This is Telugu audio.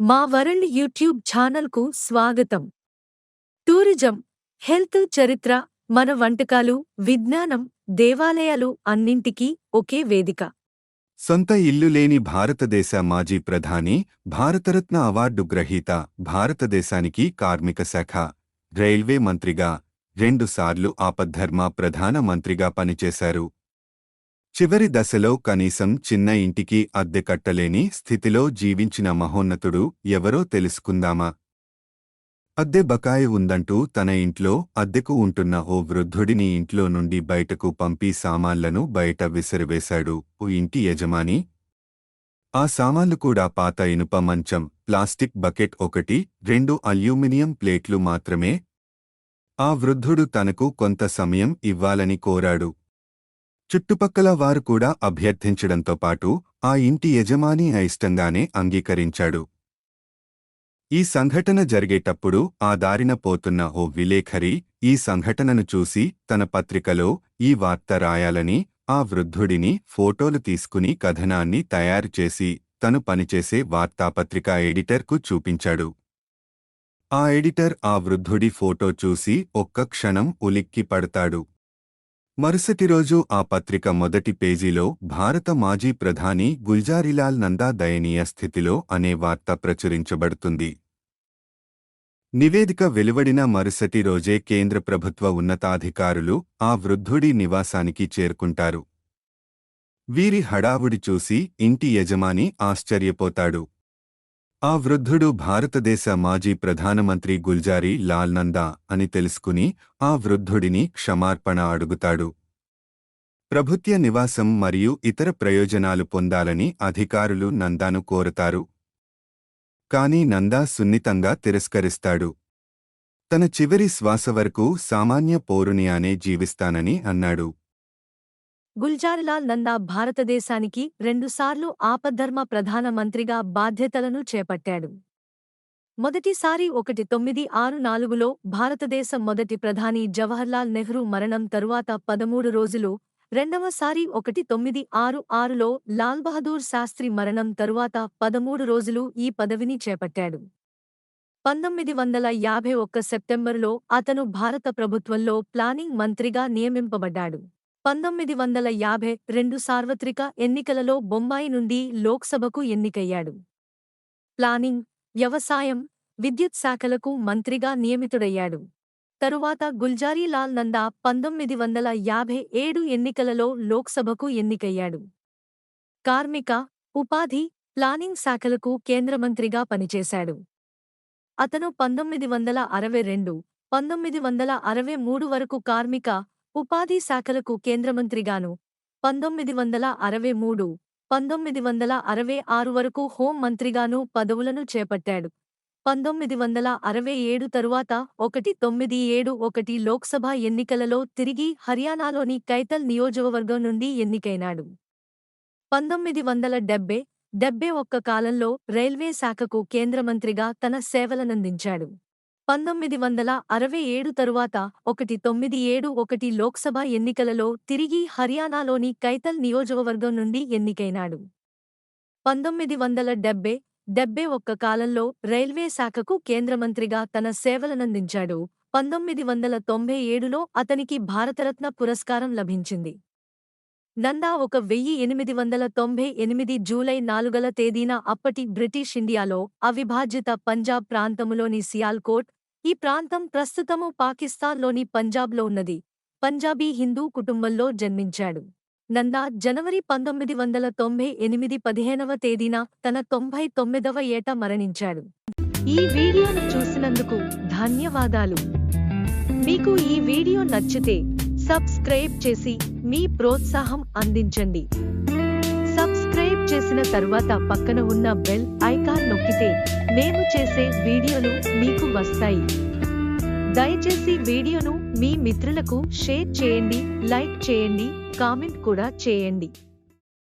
మా వరల్డ్ యూట్యూబ్ ఛానల్కు స్వాగతం. టూరిజం హెల్త్ చరిత్ర మన వంటకాలు విజ్ఞానం దేవాలయాలు అన్నింటికీ ఒకే వేదిక. సొంత ఇల్లు లేని భారతదేశ మాజీ ప్రధాని భారతరత్న అవార్డు గ్రహీత భారతదేశానికి కార్మిక శాఖ రైల్వే మంత్రిగా రెండుసార్లు ఆపద్ధర్మ ప్రధాన మంత్రిగా పనిచేశారు. చివరి దశలో కనీసం చిన్న ఇంటికి అద్దె కట్టలేని స్థితిలో జీవించిన మహోన్నతుడు ఎవరో తెలుసుకుందామా? అద్దె బకాయి ఉందంటూ తన ఇంట్లో అద్దెకు ఉంటున్న ఓ వృద్ధుడిని ఇంట్లో నుండి బయటకు పంపి సామాన్లను బయట విసిరివేశాడు ఓ ఇంటి యజమాని. ఆ సామాన్లు కూడా పాత ఇనుప మంచం ప్లాస్టిక్ బకెట్ ఒకటి రెండు అల్యూమినియం ప్లేట్లు మాత్రమే. ఆ వృద్ధుడు తనకు కొంత సమయం ఇవ్వాలని కోరాడు. చుట్టుపక్కల వారు కూడా అభ్యర్థించడంతో పాటు ఆ ఇంటి యజమాని అయిష్టంగానే అంగీకరించాడు. ఈ సంఘటన జరిగేటప్పుడు ఆ దారిన పోతున్న ఓ విలేఖరి ఈ సంఘటనను చూసి తన పత్రికలో ఈ వార్త రాయాలని ఆ వృద్ధుడిని ఫోటోలు తీసుకుని కథనాన్ని తయారుచేసి తను పనిచేసే వార్తాపత్రిక ఎడిటర్కు చూపించాడు. ఆ ఎడిటర్ ఆ వృద్ధుడి ఫోటో చూసి ఒక్క క్షణం ఉలిక్కి పడతాడు మరుసటి రోజు ఆ పత్రిక మొదటి పేజీలో భారత మాజీ ప్రధాని గుల్జారిలాల్ నందా దయనీయ స్థితిలో అనే వార్త ప్రచురించబడుతుంది. నివేదిక వెలువడిన మరుసటి రోజే కేంద్ర ప్రభుత్వ ఉన్నతాధికారులు ఆ వృద్ధుడి నివాసానికి చేరుకుంటారు. వీరి హడావుడి చూసి ఇంటి యజమాని ఆశ్చర్యపోతాడు. ఆ వృద్ధుడు భారతదేశ మాజీ ప్రధానమంత్రి గుల్జారీ లాల్ నందా అని తెలుసుకుని ఆ వృద్ధుడిని క్షమార్పణ అడుగుతాడు. ప్రభుత్వ నివాసం మరియు ఇతర ప్రయోజనాలు పొందాలని అధికారులు నందాను కోరతారు. కాని నందా సున్నితంగా తిరస్కరిస్తాడు. తన చివరి శ్వాస వరకు సామాన్య పౌరునియానే జీవిస్తానని అన్నాడు. గుల్జారిలాల్ నందా భారతదేశానికి రెండుసార్లు ఆపద్ధర్మ ప్రధాన మంత్రిగా బాధ్యతలను చేపట్టాడు. మొదటిసారి ఒకటి తొమ్మిది ఆరు నాలుగులో భారతదేశ మొదటి ప్రధాని జవహర్లాల్ నెహ్రూ మరణం తరువాత పదమూడు రోజులు రెండవసారి ఒకటి తొమ్మిది ఆరు ఆరులో లాల్ బహదూర్ శాస్త్రి మరణం తరువాత పదమూడు రోజులు ఈ పదవిని చేపట్టాడు. పంతొమ్మిది వందల యాభై ఒక్క సెప్టెంబరులో అతను భారత ప్రభుత్వంలో ప్లానింగ్ మంత్రిగా నియమింపబడ్డాడు. పంతొమ్మిది వందల యాభై రెండు సార్వత్రిక ఎన్నికలలో బొంబాయి నుండి లోక్సభకు ఎన్నికయ్యాడు. ప్లానింగ్ వ్యవసాయం విద్యుత్ శాఖలకు మంత్రిగా నియమితుడయ్యాడు. తరువాత గుల్జారీలాల్ నందా పంతొమ్మిది వందల యాభై ఏడు ఎన్నికలలో లోక్సభకు ఎన్నికయ్యాడు. కార్మిక ఉపాధి ప్లానింగ్ శాఖలకు కేంద్రమంత్రిగా పనిచేశాడు. అతను పంతొమ్మిది వందల అరవై రెండు పంతొమ్మిది వందల అరవై మూడు వరకు కార్మిక ఉపాధి శాఖలకు కేంద్రమంత్రిగాను పంతొమ్మిది వందల అరవై మూడు పంతొమ్మిది వందల అరవై ఆరు వరకు హోం మంత్రిగాను పదవులను చేపట్టాడు. పంతొమ్మిది వందల అరవై ఏడు తరువాత ఒకటి తొమ్మిది ఏడు ఒకటి లోక్సభ ఎన్నికలలో తిరిగి హర్యానాలోని కైతల్ నియోజకవర్గం నుండి ఎన్నికైనాడు. పంతొమ్మిది వందల డెబ్బై డెబ్బై ఒక్క కాలంలో రైల్వే శాఖకు కేంద్రమంత్రిగా తన సేవలనందించాడు. పంతొమ్మిది వందల అరవై ఏడు తరువాత ఒకటి తొమ్మిది ఏడు ఒకటి లోక్సభ ఎన్నికలలో తిరిగి హర్యానాలోని కైతల్ నియోజకవర్గం నుండి ఎన్నికైనాడు. పంతొమ్మిది వందల డెబ్బై డెబ్బై ఒక్క కాలంలో రైల్వే శాఖకు కేంద్రమంత్రిగా తన సేవలనందించాడు. పంతొమ్మిది వందల తొంభై ఏడులో అతనికి భారతరత్న పురస్కారం లభించింది. నందా ఒక వెయ్యి ఎనిమిది వందల తొంభై ఎనిమిది జూలై నాలుగల తేదీన అప్పటి బ్రిటిష్ ఇండియాలో అవిభాజిత పంజాబ్ ప్రాంతములోని సియాల్కోట్ ఈ ప్రాంతం ప్రస్తుతము పాకిస్తాన్లోని పంజాబ్లో ఉన్నది. పంజాబీ హిందూ కుటుంబంలో జన్మించాడు. నందా జనవరి పంతొమ్మిది వందల తొంభై ఎనిమిది పదిహేనవ తేదీన తన తొంభై తొమ్మిదవ ఏట మరణించాడు. ఈ వీడియోను చూసినందుకు ధన్యవాదాలు. మీకు ఈ వీడియో నచ్చితే సబ్స్క్రైబ్ చేసి మీ ప్రోత్సాహం అందించండి. సబ్స్క్రైబ్ చేసిన తర్వాత పక్కన ఉన్న బెల్ ఐకాన్ నొక్కితే మేము చేసే వీడియోలు మీకు వస్తాయి. దయచేసి వీడియోను మీ మిత్రులకు షేర్ చేయండి లైక్ చేయండి కామెంట్ కూడా చేయండి.